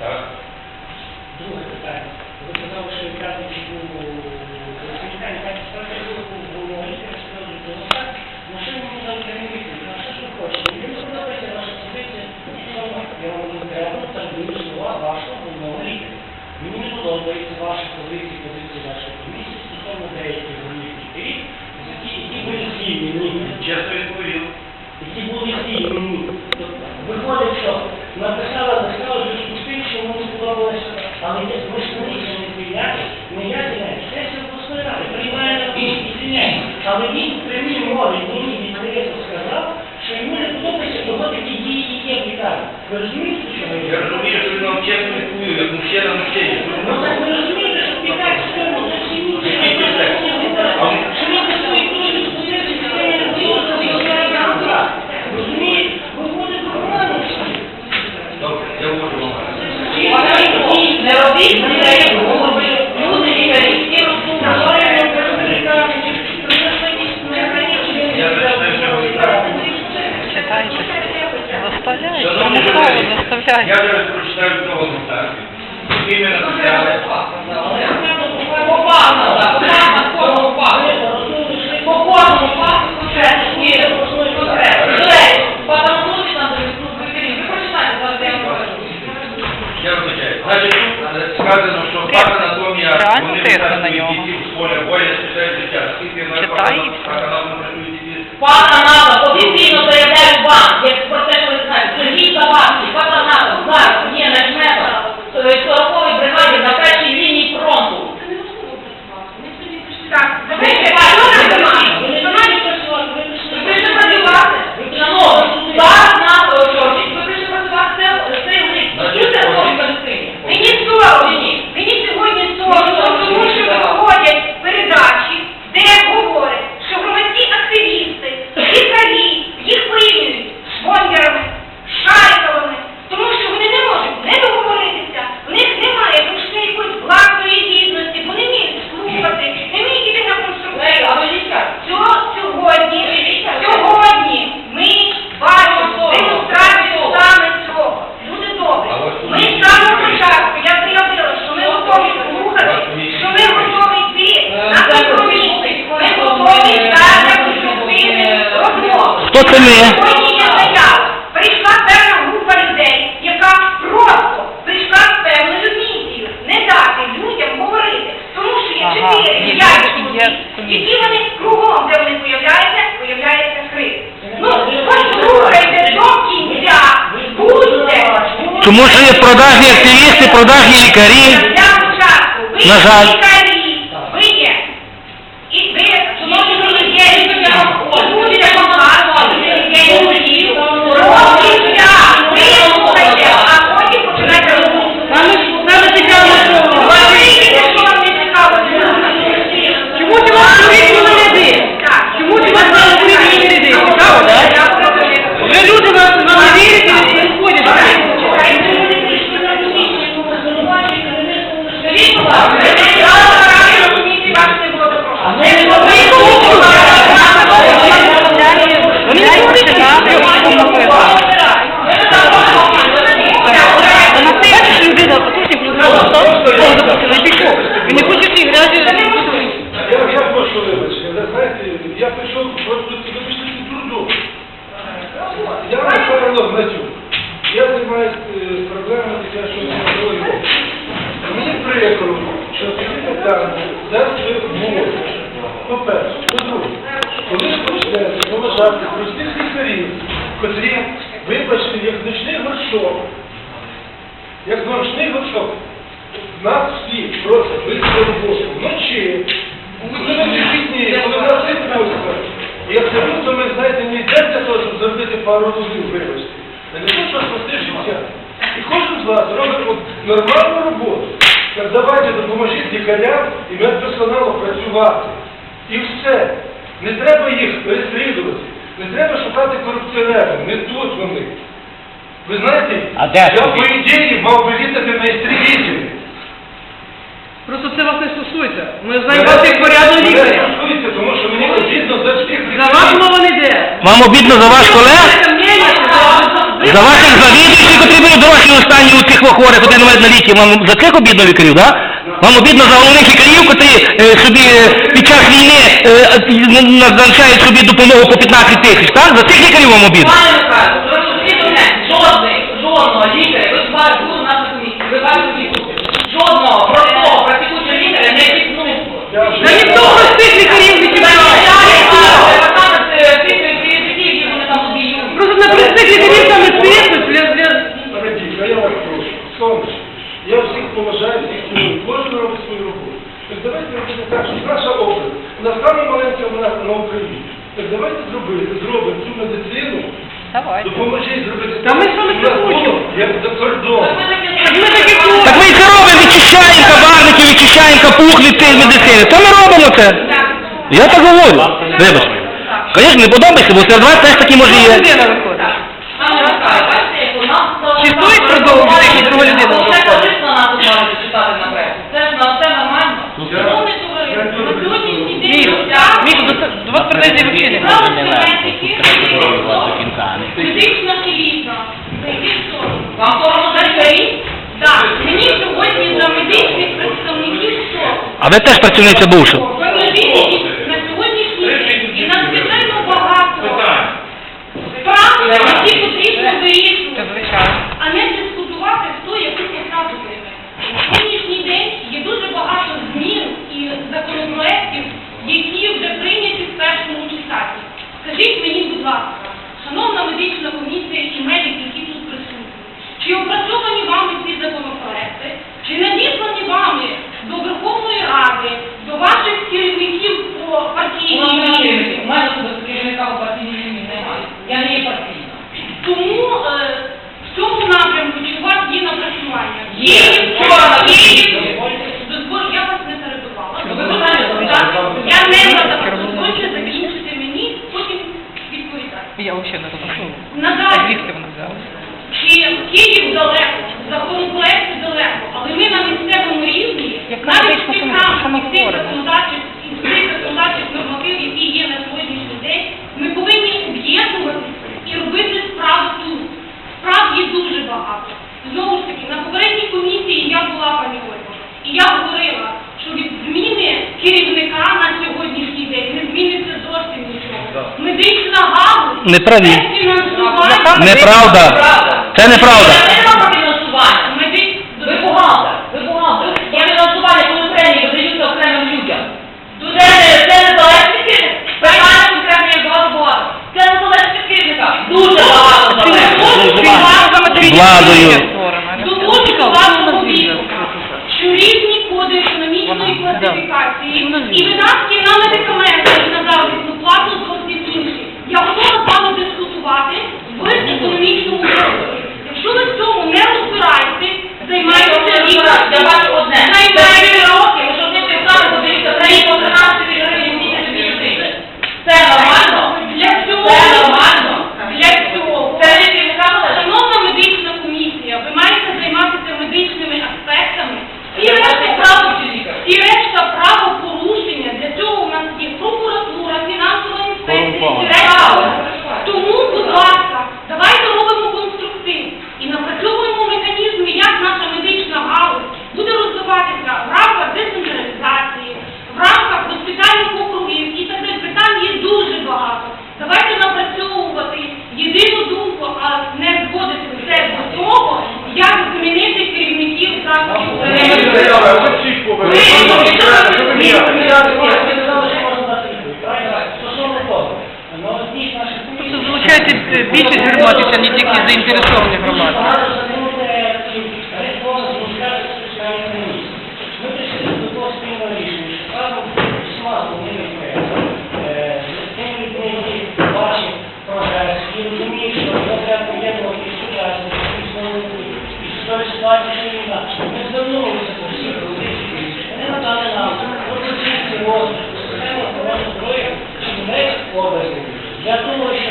Так. Друге питання. Ви казали, що в п'ятницю був Віталій так стратегію був лікар, сказали, що йому дали керівники? Що ж ви хочете? Мені подобається ваша позиція, я вам не треба, там були слова вашого головного лікаря. Мені не подобається ваша позиція, позиція вашої комісії стосовно деяких головних лікарів, які, були звільнені. Чесно відповів. які були звільнені. Тобто, Виходить, що написала, написала в зв'язку з тим, що йому не сподобалося, але я ми ж не рішення звільняти, не я звільняю, сесія обласної ради приймає на і звільняє. Але він в прямій мові мені відкрито сказав, що йому не подобається його такі дії, є в лікарні. Ви розумієте, що ми? Я розумію, що він вам чесно відповів, як мужчина мужчині. Ну так ви розумієте, що пікар в цьому зовсім інші. Що він за свої книжки спустився, що я не діло, що він знає на Розумієте? Виходить нормально. Добре, я ввожу вам. Не робіть лікарів голови, люди лікарі, всі Я зачитаю, що ви кажете. Читайте. Заставляють, Примусово я заставляють. зараз прочитаю того коментарю. Який ми написали. На я покажу. Значить, сказано, що патанатомія, Реально вони тисне на нього. з поля боя, спитають життя. Скільки Читай і все. патанатомії дітей? Патронатом офіційно заявляю вам, як про те, що ви знаєте, Сергій Забарський, патронатом зараз є начмета 40-ї бригаді на першій лінії фронту. Так, ви ще працювати? Ви прийшли працювати? Шановні, зараз нам розчорчить, ви прийшли працювати це цей лист. Чуєте, що ви Палестині? Мені соромно, мені сьогодні соромно, тому що виходять передачі, де говорять, що громадські активісти, лікарі, їх виявляють швондерами, шайковими, тому що вони не можуть не договоритися, в них немає душі якоїсь власної гідності, вони не вміють слухати, не вміють йти на конструктиву. Цього сьогодні, сьогодні ми бачимо демонстрацію саме цього. Люди добрі. Ми з самого початку, я заявила, що ми готові слухати, що ми готові йти на компроміси, ми готові дати конструктивні розмови. Хто це ми? Сьогодні є заява. Прийшла певна група людей, яка просто прийшла з певною місією не дати людям говорити. Тому що є Ага, чотири є- п'ять є чоловік, комісія. які вони кругом, де вони появляються, появляється крик. Ну, послухайте до кінця, будьте. Тому що є продажні активісти, продажні лікарі. На жаль. лікарі, ви є. І ви, шановні колеги, і будете допомагати, лікарі, робіться, вислухайте, а потім починайте розмову. Саме цікаво, що Говорите, що вам не цікаво. Чому ти вас чоловік не ряди? Чому ти вас чоловік не ряди? Цікаво, так? Вже люди вам вам не вірять і не сходять. Скажіть, будь ласка, ви не брали ради розуміти, вас не було запрошено. Не було Вони не хочуть читати, що написано. Та на те, що людина, потужник людина, допустим, не пішов. Він не хоче ці грязі. Я, я прошу вибачення, ви знаєте, я прийшов просто вибачте цю труду. Я Михайло Гнатюк. Я займаюся е, проблемами дитячого психології. Мені прикро, що такі питання зараз ви говорите. По-перше, по-друге, коли ви почнете поважати простих лікарів, котрі, вибачте, як ночний горшок, як ночний горшок, нас всі просять вийти на роботу вночі, коли ми вихідні, коли нас відпустка. І абсолютно ми, знаєте, не йдемо для того, щоб зробити пару рублів, вибачте. А не те, що спасти життя. І кожен з вас робить нормальну роботу. Так давайте допоможіть лікарям і медперсоналу працювати. І все. Не треба їх переслідувати. Не треба шукати корупціонерів. Не тут вони. Ви знаєте, А я по ідеї мав би літати на істребітелі. Просто це вас не стосується. Ми знаємо вас як порядного лікаря. тому що мені обідно за всіх За вас мова не йде. Вам обідно за ваш колег? За ваших завідувачів, котрі були дорослі останні у цих хворих, один навіть на ліки, вам за цих обідно лікарів, да? Вам обідно за головних лікарів, котрі е, собі е, під час війни е, назначають собі допомогу по 15 тисяч, так? За цих лікарів вам обідно? Пане Михайло, ви розумієте мене? Жодний, жодного лікаря, ви бачите, були у нас на комісії, ви бачите всі тут. Жодного простого практикуючого лікаря не відпнув. Та ніхто простих лікарів не чіпляє. Просто на простих лікарів там і тиснуть для, для... Погодите, а я вас прошу, я всіх поважаю, всіх ціную, кожен робить свою роботу. Так давайте робити так, що наша область, вона саме маленька вона на Україні. Так давайте зробити, зробимо цю медицину, допоможіть зробити. Та ми з вами це хочемо. Як за кордон. Так ми і це робимо, відчищаємо кабарники, відчищаємо капух від цієї медицини. Та ми робимо це. Я так говорю. Вибач. Звісно, не подобається, бо серед вас теж такі може є. людина виходить. Чи стоїть продовжувати, друга людина Це корисно нас тут на. Це ж на це нормально. На сьогоднішній день Міш, до, вас претензії взагалі немає. Справа. Вам соромно за? Так, мені сьогодні за медичних представників соромно. А ви теж працівниця бувша. Положіть на сьогоднішній день і надзвичайно багато справ, які потрібно вирішувати, а не дискутувати, хто яку посаду займе. На сьогоднішній день є дуже багато змін і законопроєктів, які вже прийняті в першому читанні. Скажіть мені, будь ласка, шановна медична комісія і медики, які тут присутні, чи опрацьовані вами ці законопроекти, чи надіслані вами до Верховної Ради, до ваших керівників по партійній лінії? У мене тут керівника по партійній лінії немає. Я не є партійна. Тому е, в цьому напрямку чи у вас є напрацювання? Є. На Є. комісії. Дозволь- Я вас не перебивала. Ви питання Так, задали. Я не задавала. Дозвольте закінчити мені, потім відповідати. Я взагалі не розумію. Надалі. Звідки вона взяла? Чи Київ далеко, законопроекти далеко, але ми на місцевому рівні, навіть в тих рамках і тих законодавчих і тих законодавчих норматив, які є на сьогоднішній день, ми повинні об'єднуватися і робити справи тут. Справ є дуже багато. Знову ж таки, на попередній комісії я була пані Ольга, і я говорила, що від зміни керівника на сьогоднішній день не зміниться зовсім нічого. Медична без фінансування Неправда. Це неправда. Не мав фінансування. Медик... Ви бухгалтер, ви бухгалтер. Я фінансування, коли премії видаються окремим людям. Це не, це не залежить від керівника. Питання конкретно багато багато. Це не залежить від керівника. Дуже багато залежить. Владою. Доводжу до вашого відома, що різні коди економічної класифікації і видатки на медикаменти і на заробітну плату зовсім інші. Я готова з вами дискутувати в економічному просторі. Якщо ви в цьому не розбираєтесь, займайтеся не тільки заінтересовані громади. Ми прийшли до того спільного рішення, що правду смазку не відкрили. З тим людьми, які бачать прогрес, і розуміють, що до треба єдного і сучасні, і сьогодні, і сьогодні ситуація війна. Ми звернулися до всіх позицій. Вони надали нам пропозиції розвитку, системи охорони здоров'я Чернівецької області. Я думаю, що